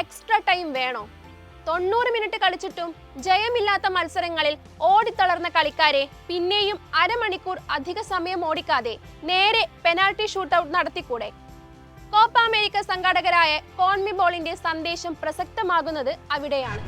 Extra time വേണോ? തൊണ്ണൂറ് minute കളിച്ചിട്ടും ജയമില്ലാത്ത മത്സരങ്ങളിൽ ഓടിത്തളർന്ന കളിക്കാരെ പിന്നെയും അരമണിക്കൂർ അധിക സമയം ഓടിക്കാതെ നേരെ പെനാൽറ്റി ഷൂട്ടൌട്ട് നടത്തിക്കൂടെ? കോപ്പ അമേരിക്ക സംഘാടകരായ കോൺമിബോളിന്റെ സന്ദേശം പ്രസക്തമാകുന്നത് അവിടെയാണ്.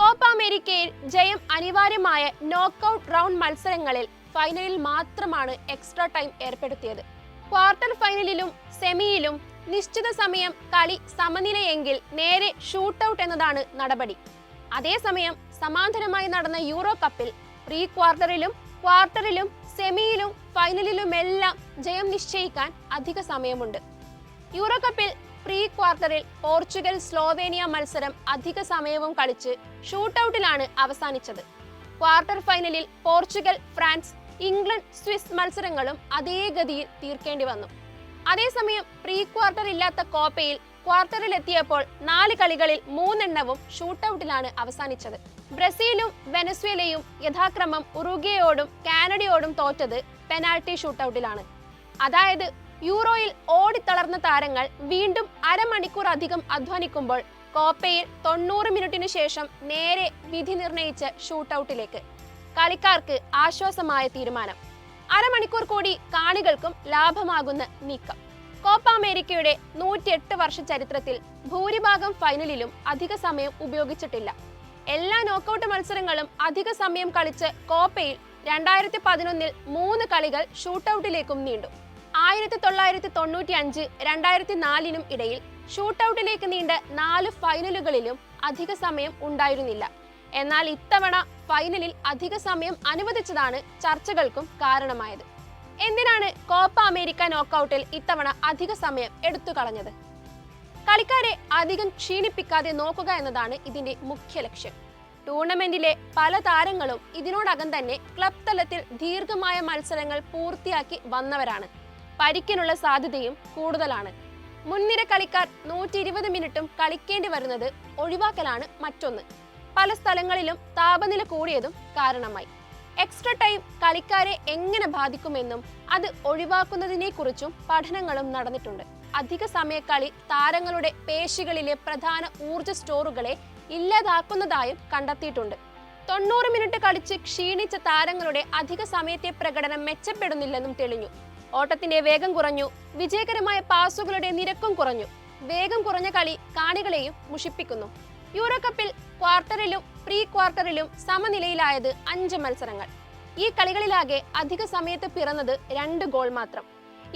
കോപ്പ അമേരിക്കയിൽ ജയം അനിവാര്യമായ നോക്കൌട്ട് റൗണ്ട് മത്സരങ്ങളിൽ ഫൈനലിൽ മാത്രമാണ് എക്സ്ട്രാ ടൈം ഏർപ്പെടുത്തിയത്. ക്വാർട്ടർ ഫൈനലിലും സെമിയിലും നിശ്ചിത സമയം കളി സമനിലയെങ്കിൽ നേരെ ഷൂട്ടൌട്ട് എന്നതാണ് നടപടി. അതേസമയം സമാന്തരമായി നടന്ന യൂറോ കപ്പിൽ പ്രീ ക്വാർട്ടറിലും ക്വാർട്ടറിലും സെമിയിലും ഫൈനലിലുമെല്ലാം ജയം നിശ്ചയിക്കാൻ അധിക സമയമുണ്ട്. യൂറോ കപ്പിൽ പ്രീ ക്വാർട്ടറിൽ പോർച്ചുഗൽ സ്ലോവേനിയ മത്സരം അധിക സമയവും കളിച്ച് ഷൂട്ടൌട്ടിലാണ് അവസാനിച്ചത്. ക്വാർട്ടർ ഫൈനലിൽ പോർച്ചുഗൽ ഫ്രാൻസ് ഇംഗ്ലണ്ട് സ്വിസ് മത്സരങ്ങളും അതേ ഗതിയിൽ തീർക്കേണ്ടി വന്നു. അതേസമയം പ്രീ ക്വാർട്ടർ ഇല്ലാത്ത കോപ്പയിൽ ക്വാർട്ടറിൽ എത്തിയപ്പോൾ നാല് കളികളിൽ മൂന്നെണ്ണവും ഷൂട്ടൌട്ടിലാണ് അവസാനിച്ചത്. ബ്രസീലും വെനസ്വേലയും യഥാക്രമം ഉറുഗേയോടും കാനഡയോടും തോറ്റത് പെനാൾട്ടി ഷൂട്ടൌട്ടിലാണ്. അതായത് യൂറോയിൽ ഓടിത്തളർന്ന താരങ്ങൾ വീണ്ടും അരമണിക്കൂർ അധികം അധ്വാനിക്കുമ്പോൾ കോപ്പയിൽ തൊണ്ണൂറ് മിനിറ്റിനു ശേഷം നേരെ വിധി നിർണയിച്ച ഷൂട്ടൌട്ടിലേക്ക്. കളിക്കാർക്ക് ആശ്വാസമായ തീരുമാനം. അരമണിക്കൂർ കൂടി കാണികൾക്കും ലാഭമാകുന്ന നീക്കം. കോപ്പ അമേരിക്കയുടെ നൂറ്റിയെട്ട് വർഷ ചരിത്രത്തിൽ ഭൂരിഭാഗം ഫൈനലിലും അധിക സമയം ഉപയോഗിച്ചിട്ടില്ല. എല്ലാ നോക്കൌട്ട് മത്സരങ്ങളും അധിക സമയം കളിച്ച് കോപ്പയിൽ രണ്ടായിരത്തി പതിനൊന്നിൽ മൂന്ന് കളികൾ ഷൂട്ടൌട്ടിലേക്കും നീണ്ടു. ആയിരത്തി തൊള്ളായിരത്തി തൊണ്ണൂറ്റി അഞ്ച് രണ്ടായിരത്തി നാലിനും ഇടയിൽ ഷൂട്ടൌട്ടിലേക്ക് നീണ്ട നാല് ഫൈനലുകളിലും അധിക സമയം ഉണ്ടായിരുന്നില്ല. എന്നാൽ ഇത്തവണ ഫൈനലിൽ അധിക സമയം അനുവദിച്ചതാണ് ചർച്ചകൾക്കും കാരണമായത്. എന്തിനാണ് കോപ്പ അമേരിക്ക നോക്കൌട്ടിൽ ഇത്തവണ അധിക സമയം എടുത്തു കളഞ്ഞത്? കളിക്കാരെ അധികം ക്ഷീണിപ്പിക്കാതെ നോക്കുക എന്നതാണ് ഇതിന്റെ മുഖ്യ ലക്ഷ്യം. ടൂർണമെന്റിലെ പല താരങ്ങളും ഇതിനോടകം തന്നെ ക്ലബ് തലത്തിൽ ദീർഘമായ മത്സരങ്ങൾ പൂർത്തിയാക്കി വന്നവരാണ്. പരിക്കിനുള്ള സാധ്യതയും കൂടുതലാണ്. മുൻനിര കളിക്കാർ നൂറ്റി ഇരുപത് മിനിറ്റും കളിക്കേണ്ടി വരുന്നത് ഒഴിവാക്കലാണ് മറ്റൊന്ന്. പല സ്ഥലങ്ങളിലും താപനില കൂടിയതും കാരണമായി. എക്സ്ട്രാ ടൈം കളിക്കാരെ എങ്ങനെ ബാധിക്കുമെന്നും അത് ഒഴിവാക്കുന്നതിനെക്കുറിച്ചും പഠനങ്ങളും നടന്നിട്ടുണ്ട്. അധിക സമയക്കളി താരങ്ങളുടെ പേശികളിലെ പ്രധാന ഊർജ സ്റ്റോറുകളെ ഇല്ലാതാക്കുന്നതായും കണ്ടെത്തിയിട്ടുണ്ട്. തൊണ്ണൂറ് മിനിറ്റ് കളിച്ച് ക്ഷീണിച്ച താരങ്ങളുടെ അധിക സമയത്തെ പ്രകടനം മെച്ചപ്പെടുന്നില്ലെന്നും തെളിഞ്ഞു. ഓട്ടത്തിന്റെ വേഗം കുറഞ്ഞു വിജയകരമായ പാസുകളുടെ നിരക്കും കുറഞ്ഞു. വേഗം കുറഞ്ഞ കളി കാണികളെയും മുഷിപ്പിക്കുന്നു. യൂറോ കപ്പിൽ ക്വാർട്ടറിലും പ്രീ ക്വാർട്ടറിലും സമനിലയിലായത് അഞ്ച് മത്സരങ്ങൾ. ഈ കളികളിലാകെ അധിക സമയത്ത് പിറന്നത് രണ്ട് ഗോൾ മാത്രം.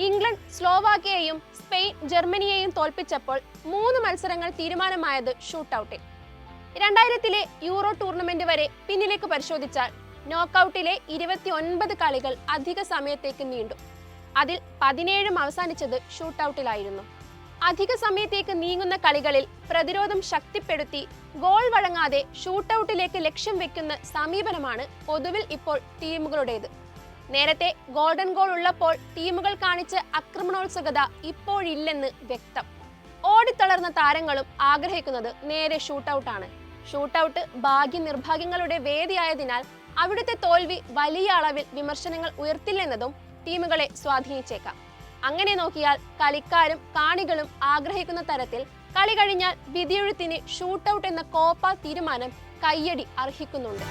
ഇംഗ്ലണ്ട് സ്ലോവാക്കിയയെയും സ്പെയിൻ ജർമ്മനിയെയും തോൽപ്പിച്ചപ്പോൾ മൂന്ന് മത്സരങ്ങൾ തീരുമാനമായത് ഷൂട്ടൌട്ടിൽ. രണ്ടായിരത്തിലെ യൂറോ ടൂർണമെന്റ് വരെ പിന്നിലേക്ക് പരിശോധിച്ചാൽ നോക്കൌട്ടിലെ ഇരുപത്തി ഒൻപത് കളികൾ അധിക സമയത്തേക്ക് നീണ്ടു. അതിൽ പതിനേഴും അവസാനിച്ചത് ഷൂട്ടൌട്ടിലായിരുന്നു. അധിക സമയത്തേക്ക് നീങ്ങുന്ന കളികളിൽ പ്രതിരോധം ശക്തിപ്പെടുത്തി ഗോൾ വഴങ്ങാതെ ഷൂട്ടൌട്ടിലേക്ക് ലക്ഷ്യം വെക്കുന്ന സമീപനമാണ് പൊതുവിൽ ഇപ്പോൾ ടീമുകളുടേത്. നേരത്തെ ഗോൾഡൻ ഗോൾ ഉള്ളപ്പോൾ ടീമുകൾ കാണിച്ച ആക്രമണോത്സുകത ഇപ്പോഴില്ലെന്ന് വ്യക്തം. ഓടിത്തളർന്ന താരങ്ങളും ആഗ്രഹിക്കുന്നത് നേരെ ഷൂട്ടൌട്ടാണ്. ഷൂട്ടൌട്ട് ഭാഗ്യ നിർഭാഗ്യങ്ങളുടെ വേദിയായതിനാൽ അവിടുത്തെ തോൽവി വലിയ അളവിൽ വിമർശനങ്ങൾ ഉയർത്തില്ലെന്നതും ടീമുകളെ സ്വാധീനിച്ചേക്കാം. അങ്ങനെ നോക്കിയാൽ കളിക്കാരും കാണികളും ആഗ്രഹിക്കുന്ന തരത്തിൽ കളി കഴിഞ്ഞാൽ വിധിയെഴുത്തിന് ഷൂട്ടൌട്ട് എന്ന കോപ്പ തീരുമാനം കയ്യടി അർഹിക്കുന്നുണ്ട്.